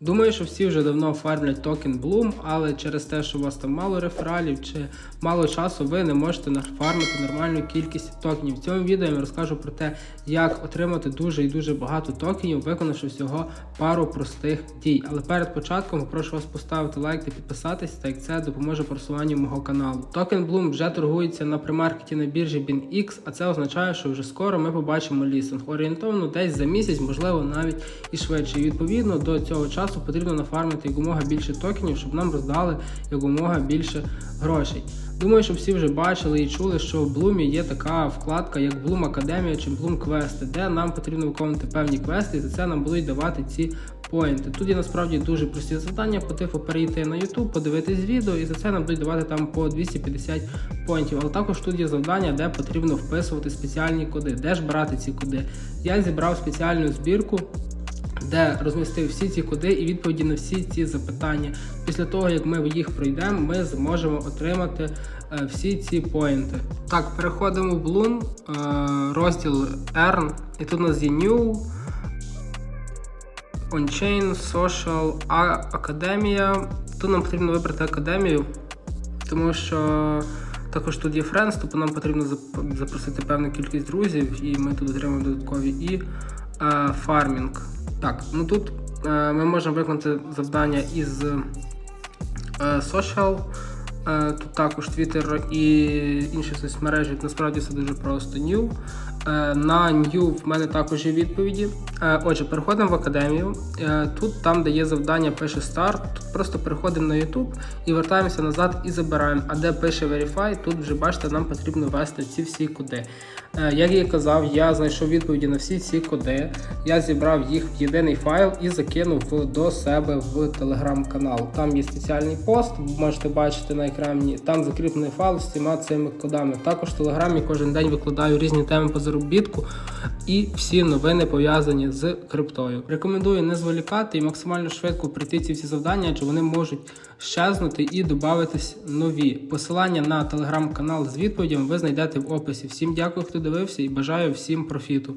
Думаю, що всі вже давно фармлять токен Bloom, але через те, що у вас там мало рефералів чи мало часу, ви не можете нафармити нормальну кількість токенів. В цьому відео я розкажу про те, як отримати дуже і дуже багато токенів, виконавши всього пару простих дій. Але перед початком прошу вас поставити лайк та підписатись, так як це допоможе просуванню мого каналу. Токен Bloom вже торгується на примаркеті на біржі BinX, а це означає, що вже скоро ми побачимо лістинг. Орієнтовно десь за місяць, можливо, навіть і швидше. І відповідно до цього часу потрібно нафармити якомога більше токенів, щоб нам роздали якомога більше грошей. Думаю, що всі вже бачили і чули, що в Bloom є така вкладка, як Bloom Академія чи Bloom Квести, де нам потрібно виконувати певні квести, і за це нам будуть давати ці поінти. Тут є насправді дуже прості завдання по типу перейти на YouTube, подивитись відео, і за це нам будуть давати там по 250 поінтів. Але також тут є завдання, де потрібно вписувати спеціальні коди. Де ж брати ці коди? Я зібрав спеціальну збірку де розмістив всі ці коди і відповіді на всі ці запитання. Після того, як ми їх пройдемо, ми зможемо отримати е, всі ці поінти. Так, переходимо в Bloom, е, розділ Earn, і тут у нас є New, On-Chain, Social, Академія. Тут нам потрібно вибрати академію, тому що також тут є Friends, тобто нам потрібно запросити певну кількість друзів, і ми тут отримаємо додаткові і фармінг. Так, ну тут е, ми можемо виконати завдання із е, social. Е, Тут також Twitter і інші соцмережі. Насправді все дуже просто. New. Е, На New в мене також є відповіді. Е, Отже, переходимо в академію. Е, Тут, там, де є завдання, пише Start, тут просто переходимо на YouTube і вертаємося назад і забираємо. А де пише Verify, тут вже бачите, нам потрібно ввести ці всі коди. Е, Як я і казав, я знайшов відповіді на всі ці коди. Я зібрав їх в єдиний файл і закинув до себе в телеграм-канал. Там є спеціальний пост, можете бачити на екрані. Там закріплений файл з всіма цими кодами. Також в телеграмі кожен день викладаю різні теми по заробітку і всі новини пов'язані з криптою. Рекомендую не зволікати і максимально швидко пройти ці всі завдання, адже вони можуть щезнути і додатись нові. Посилання на телеграм-канал з відповідями ви знайдете в описі. Всім дякую, хто дивився, і бажаю всім профіту.